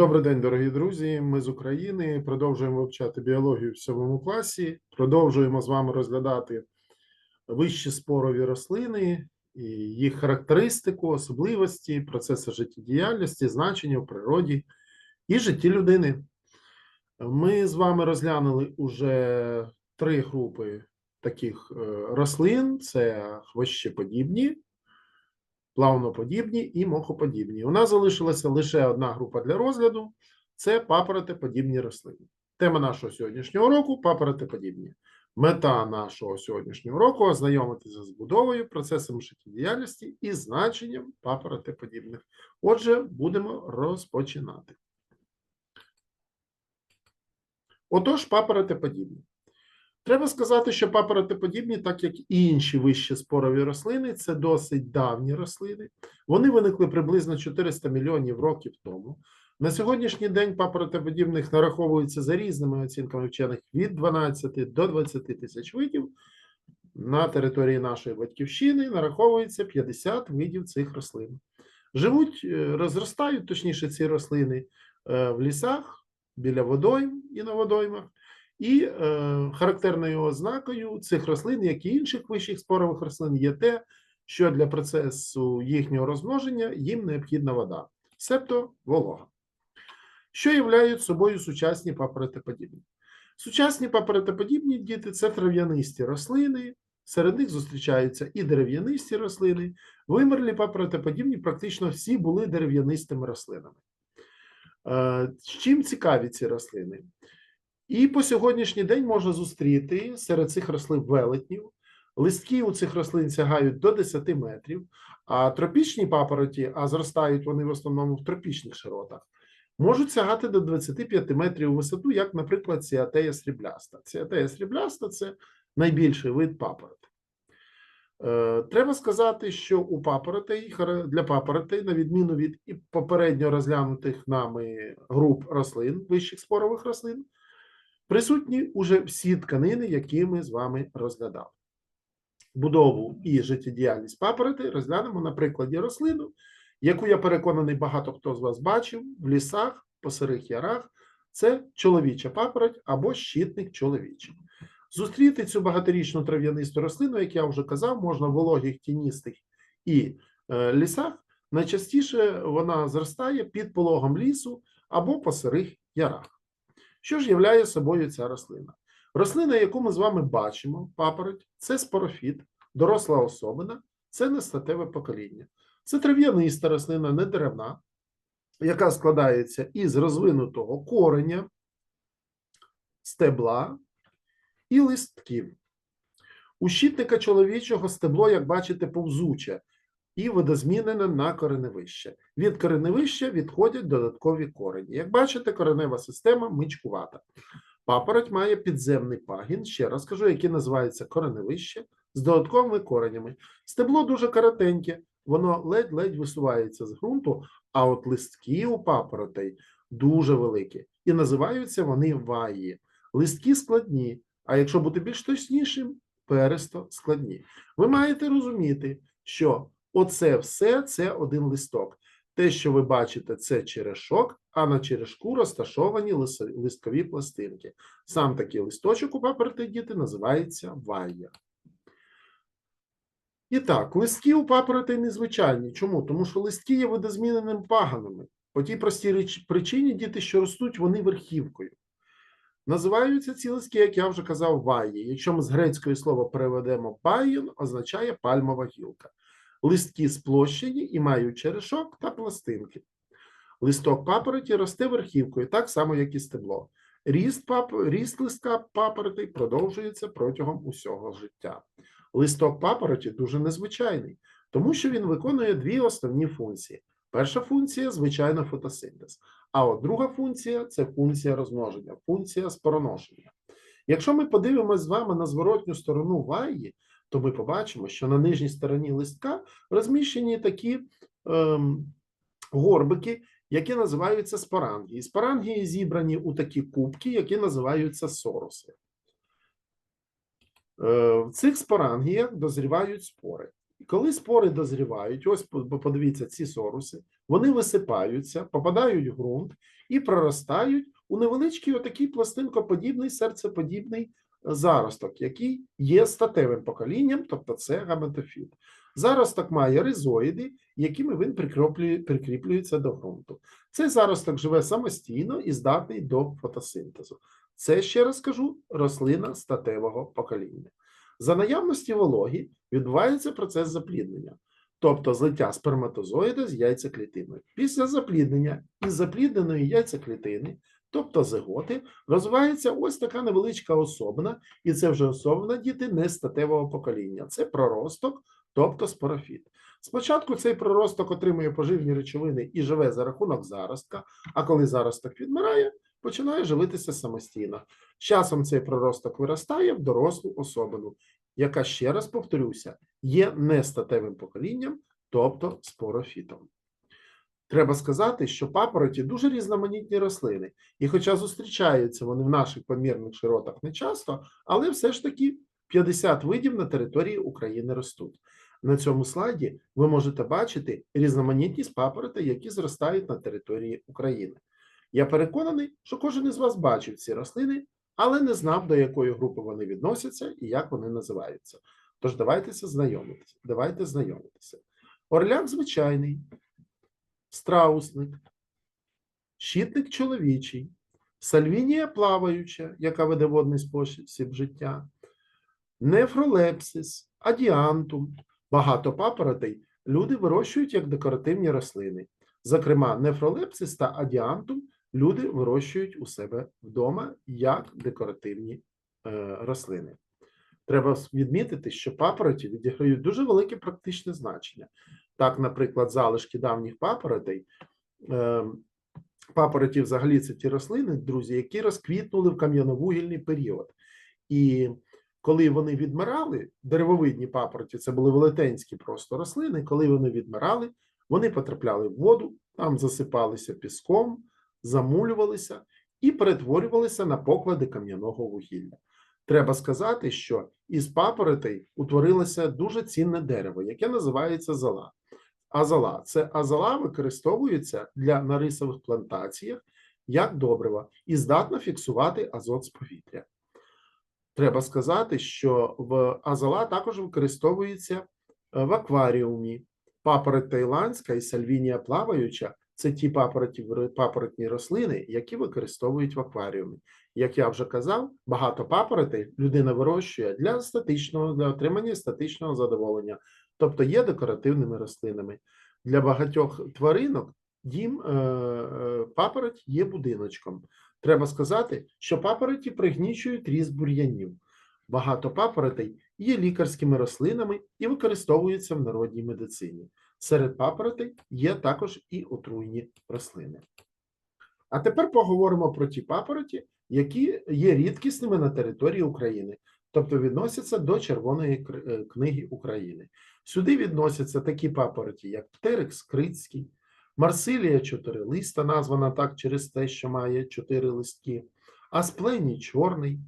Добрий день, дорогі друзі. Ми з України продовжуємо вивчати біологію в сьомому класі. Продовжуємо з вами розглядати вищі спорові рослини, їх характеристику, особливості, процеси життєдіяльності, значення в природі і житті людини. Ми з вами розглянули уже три групи таких е, рослин: це хвощеподібні, плавноподібні і мохоподібні. У нас залишилася лише одна група для розгляду це папоротеподібні рослини. Тема нашого сьогоднішнього року папоротеподібні. Мета нашого сьогоднішнього року ознайомитися з будовою, процесом життєдіяльності і значенням папоротеподібних. Отже, будемо розпочинати. Отож, папоротеподібні. Треба сказати, що папоротеподібні, так як і інші вищі спорові рослини, це досить давні рослини. Вони виникли приблизно 400 мільйонів років тому. На сьогоднішній день папоротеподібних нараховується за різними оцінками вчених від 12 до 20 тисяч видів. На території нашої батьківщини нараховується 50 видів цих рослин. Живуть, е, розростають, точніше, ці рослини е, в лісах, біля водойм і на водоймах. І е, характерною ознакою цих рослин, як і інших вищих спорових рослин, є те, що для процесу їхнього розмноження їм необхідна вода, себто волога. Що являють собою сучасні папоротеподібні? Сучасні папоротеподібні діти це трав'янисті рослини, серед них зустрічаються і дерев'янисті рослини. Вимерлі папоротеподібні практично всі були дерев'янистими рослинами. Е, Чим цікаві ці рослини? І по сьогоднішній день можна зустріти серед цих рослин велетнів. Листки у цих рослин сягають до 10 метрів, а тропічні папороті, а зростають вони в основному в тропічних широтах, можуть сягати до 25 метрів у висоту, як, наприклад, ціатея срібляста. Ціатея срібляста це найбільший вид папороти. Е, Треба сказати, що у папоротей для папоротей, на відміну від попередньо розглянутих нами груп рослин, вищих спорових рослин, Присутні уже всі тканини, які ми з вами розглядали. Будову і життєдіяльність папороти розглянемо на прикладі рослину, яку я переконаний, багато хто з вас бачив в лісах, по сирих ярах. Це чоловіча папороть або щитник чоловічий. Зустріти цю багаторічну трав'янисту рослину, як я вже казав, можна в вологих тіністих і е, лісах. Найчастіше вона зростає під пологом лісу або по сирих ярах. Що ж являє собою ця рослина? Рослина, яку ми з вами бачимо, папороть, це спорофіт, доросла особина, це нестатеве покоління. Це трав'яниста рослина, не деревна, яка складається із розвинутого кореня, стебла і листків. У щитника чоловічого стебло, як бачите, повзуче і видозмінене на кореневище. Від кореневища відходять додаткові корені. Як бачите, коренева система мичкувата. Папороть має підземний пагін, ще раз кажу, який називається кореневище з додатковими коренями. Стебло дуже коротеньке, воно ледь-ледь висувається з ґрунту, а от листки у папоротей дуже великі. І називаються вони ваї. Листки складні, а якщо бути більш точнішим, пересто складні. Ви маєте розуміти, що Оце все це один листок. Те, що ви бачите, це черешок, а на черешку розташовані листкові пластинки. Сам такий листочок у папороти діти називається вайя. І так, листки у папороти незвичайні. Чому? Тому що листки є видозміненими паганами. По тій простій причині діти, що ростуть, вони верхівкою. Називаються ці листки, як я вже казав, ваї. Якщо ми з грецької слова переведемо байон, означає пальмова гілка. Листки сплощені і мають черешок та пластинки. Листок папороті росте верхівкою, так само, як і стебло. Ріст пап... Ріст листка папороти продовжується протягом усього життя. Листок папороті дуже незвичайний, тому що він виконує дві основні функції. Перша функція звичайно фотосинтез, а от друга функція це функція розмноження, функція спороношення. Якщо ми подивимося з вами на зворотню сторону ваї, то ми побачимо, що на нижній стороні листка розміщені такі ем, горбики, які називаються спорангії. Спорангії зібрані у такі кубки, які називаються сороси. Е, в цих спорангіях дозрівають спори. І коли спори дозрівають, ось по- по- подивіться ці соруси, вони висипаються, попадають в ґрунт і проростають у невеличкий отакий пластинкоподібний, серцеподібний заросток, який є статевим поколінням, тобто це гаметофіт. Заросток має ризоїди, якими він прикріплює, прикріплюється до ґрунту. Цей заросток живе самостійно і здатний до фотосинтезу. Це, ще раз кажу, рослина статевого покоління. За наявності вологи відбувається процес запліднення, тобто злиття сперматозоїда з яйцеклітиною. Після запліднення із заплідненої яйцеклітини, тобто зиготи, розвивається ось така невеличка особина, і це вже особина діти не статевого покоління. Це проросток, тобто спорофіт. Спочатку цей проросток отримує поживні речовини і живе за рахунок заростка, а коли заросток відмирає, починає живитися самостійно. Часом цей проросток виростає в дорослу особину, яка, ще раз повторюся, є нестатевим поколінням, тобто спорофітом. Треба сказати, що папороті дуже різноманітні рослини, і хоча зустрічаються вони в наших помірних широтах не часто, але все ж таки 50 видів на території України ростуть. На цьому слайді ви можете бачити різноманітність папороти, які зростають на території України. Я переконаний, що кожен із вас бачив ці рослини, але не знав, до якої групи вони відносяться і як вони називаються. Тож давайтеся знайомитися. Давайте знайомитися. Орляк звичайний, страусник, щитник чоловічий, сальвінія плаваюча, яка веде водний спосіб життя, нефролепсис, адіантум. Багато папоротей люди вирощують як декоративні рослини. Зокрема, нефролепсис та адіантум люди вирощують у себе вдома як декоративні е, рослини. Треба відмітити, що папороті відіграють дуже велике практичне значення. Так, наприклад, залишки давніх папоротей. Е, папороті взагалі це ті рослини, друзі, які розквітнули в кам'яновугільний період. І коли вони відмирали, деревовидні папороті, це були велетенські просто рослини, коли вони відмирали, вони потрапляли в воду, там засипалися піском, замулювалися і перетворювалися на поклади кам'яного вугілля. Треба сказати, що із папоротей утворилося дуже цінне дерево, яке називається зола. Азола це азола використовується для на рисових плантаціях як добрива і здатна фіксувати азот з повітря. Треба сказати, що в азола також використовується в акваріумі. Папороть тайландська і сальвінія плаваюча це ті папоротні рослини, які використовують в акваріумі. Як я вже казав, багато папоротей людина вирощує для статичного, для отримання статичного задоволення, тобто є декоративними рослинами. Для багатьох тваринок дім е, е, папороть є будиночком. Треба сказати, що папороті пригнічують ріст бур'янів. Багато папоротей є лікарськими рослинами і використовуються в народній медицині. Серед папоротей є також і отруйні рослини. А тепер поговоримо про ті папороті, які є рідкісними на території України, тобто відносяться до Червоної е, книги України. Сюди відносяться такі папороті, як птерикс крицький, Марсилія чотирилиста, названа так через те, що має чотири листки, Аспленій чорний,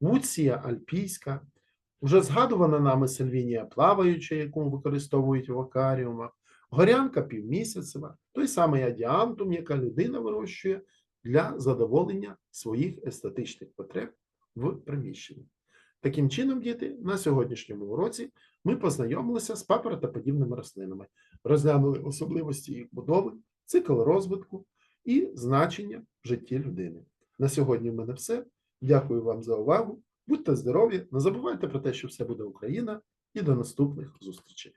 Вуція альпійська, вже згадувана нами сальвінія плаваюча, яку використовують в акаріумах, горянка півмісяцева, той самий адіантум, яка людина вирощує для задоволення своїх естетичних потреб в приміщенні. Таким чином, діти, на сьогоднішньому уроці ми познайомилися з папоротоподібними рослинами, розглянули особливості їх будови, цикл розвитку і значення в житті людини. На сьогодні в мене все. Дякую вам за увагу. Будьте здорові, не забувайте про те, що все буде Україна, і до наступних зустрічей.